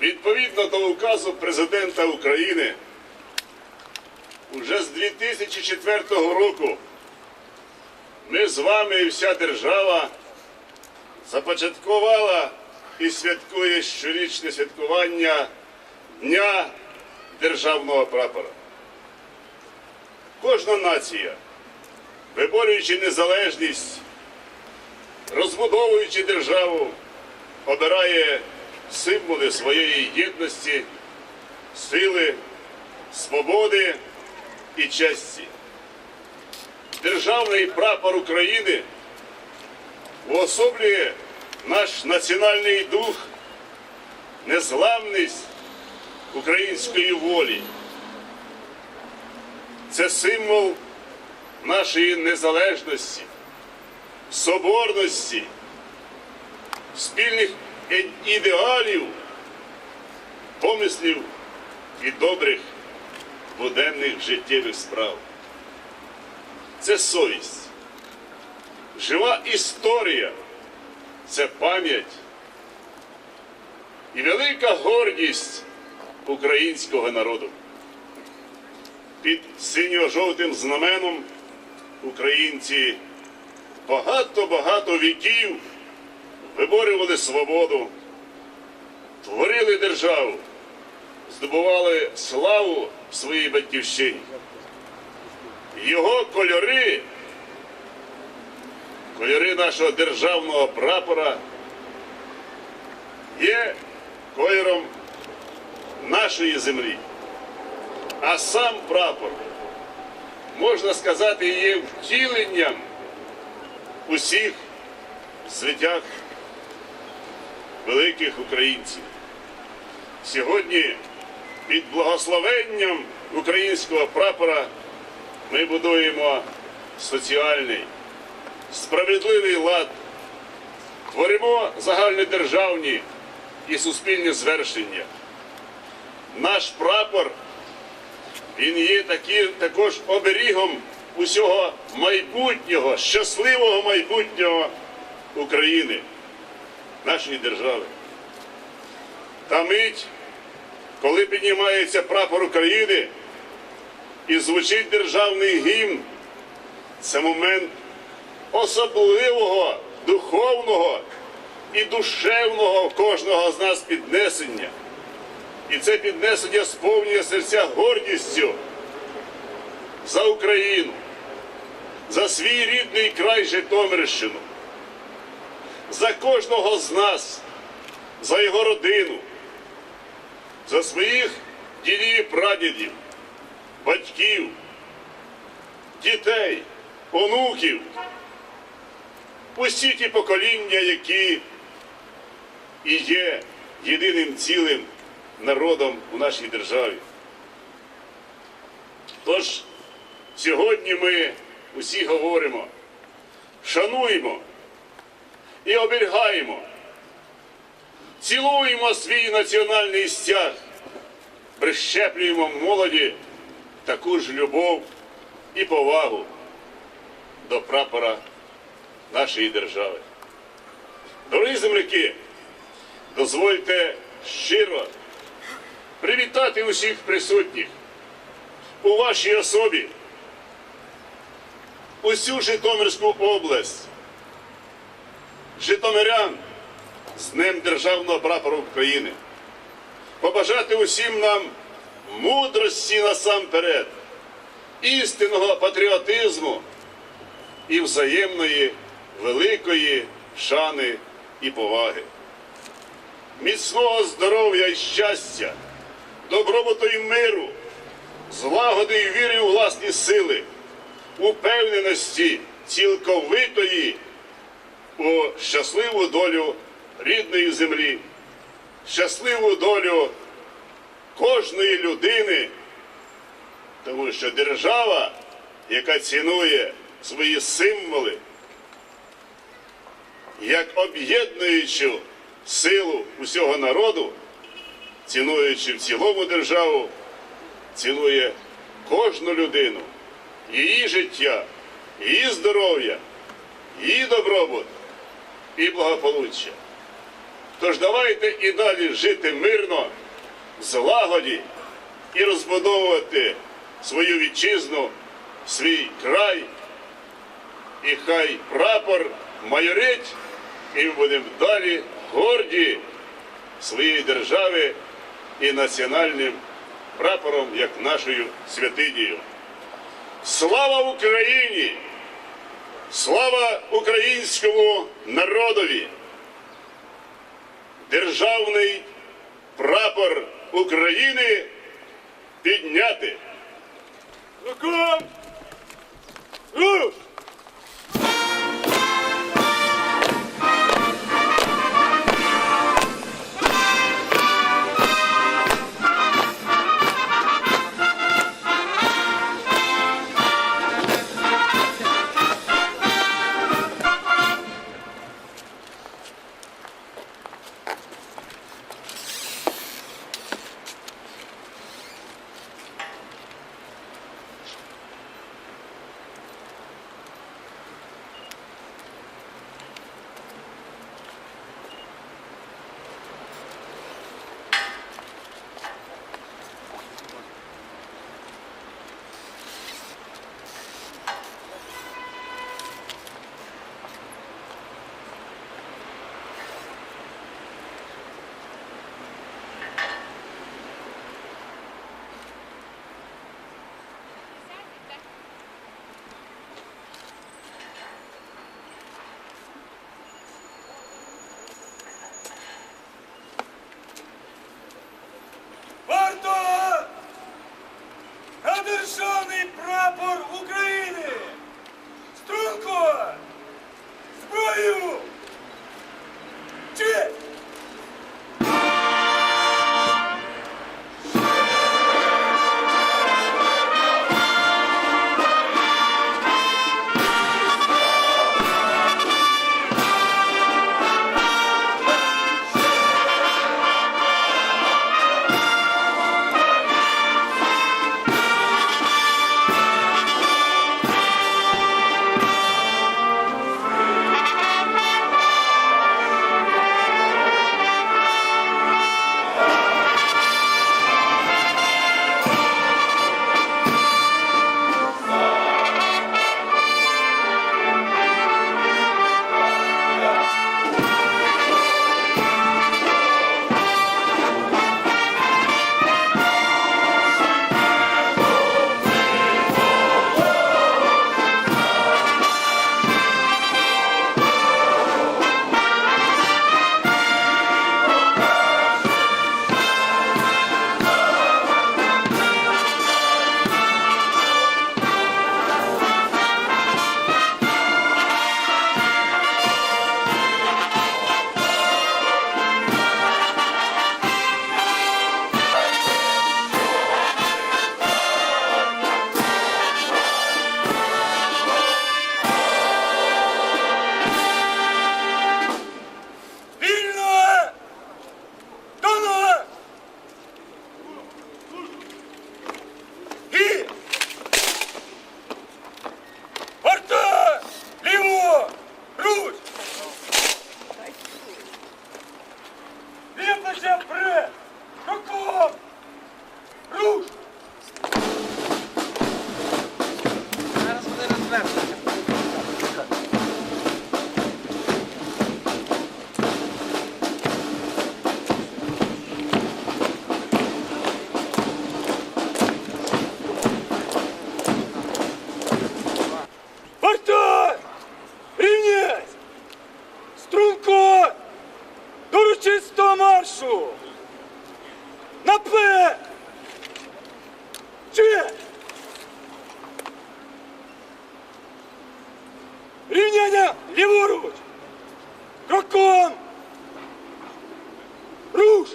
Відповідно до указу президента України, уже з 2004 року ми з вами і вся держава започаткувала і святкує щорічне святкування Дня державного прапора. Кожна нація, виборюючи незалежність, розбудовуючи державу, обирає символи своєї єдності, сили, свободи і честі. Державний прапор України уособлює наш національний дух, незламність української волі. Це символ нашої незалежності, соборності, спільних ідеалів, помислів і добрих буденних життєвих справ. Це совість, жива історія, це пам'ять і велика гордість українського народу. Під синьо-жовтим знаменом українці багато-багато віків виборювали свободу, творили державу, здобували славу в своїй батьківщині. Його кольори, кольори нашого державного прапора є кольором нашої землі. А сам прапор, можна сказати, є втіленням усіх звитяг великих українців. Сьогодні під благословенням українського прапора ми будуємо соціальний, справедливий лад, творимо загальнодержавні і суспільні звершення. Наш прапор він є такі, також оберігом усього майбутнього, щасливого майбутнього України, нашої держави. Та мить, коли піднімається прапор України і звучить державний гімн, це момент особливого духовного і душевного кожного з нас піднесення. І це піднесення сповнює серця гордістю за Україну, за свій рідний край Житомирщину, за кожного з нас, за його родину, за своїх дідів і прадідів, батьків, дітей, онуків, усі ті покоління, які і є єдиним цілим народом у нашій державі. Тож сьогодні ми усі говоримо, шануємо і оберігаємо, цілуємо свій національний стяг, прищеплюємо молоді таку ж любов і повагу до прапора нашої держави. Дорогі земляки, дозвольте щиро привітати усіх присутніх у вашій особі, усю Житомирську область, Житомирян з Днем Державного прапора України. Побажати усім нам мудрості насамперед, істинного патріотизму і взаємної великої шани і поваги. Міцного здоров'я і щастя, добробуту і миру, злагоди і віри у власні сили, упевненості цілковитої у щасливу долю рідної землі, щасливу долю кожної людини, тому що держава, яка цінує свої символи, як об'єднуючу силу усього народу, цінуючи в цілому державу, цінує кожну людину, її життя, її здоров'я, її добробут і благополуччя. Тож давайте і далі жити мирно, в злагоді і розбудовувати свою вітчизну, свій край. І хай прапор майорить, і ми будемо далі горді своєї держави і національним прапором, як нашою святинею. Слава Україні! Слава українському народові! Державний прапор України підняти! Руку! Руш! Урочисто маршу! Наперед! Чи! Рівняння ліворуч! Кроком! Руш!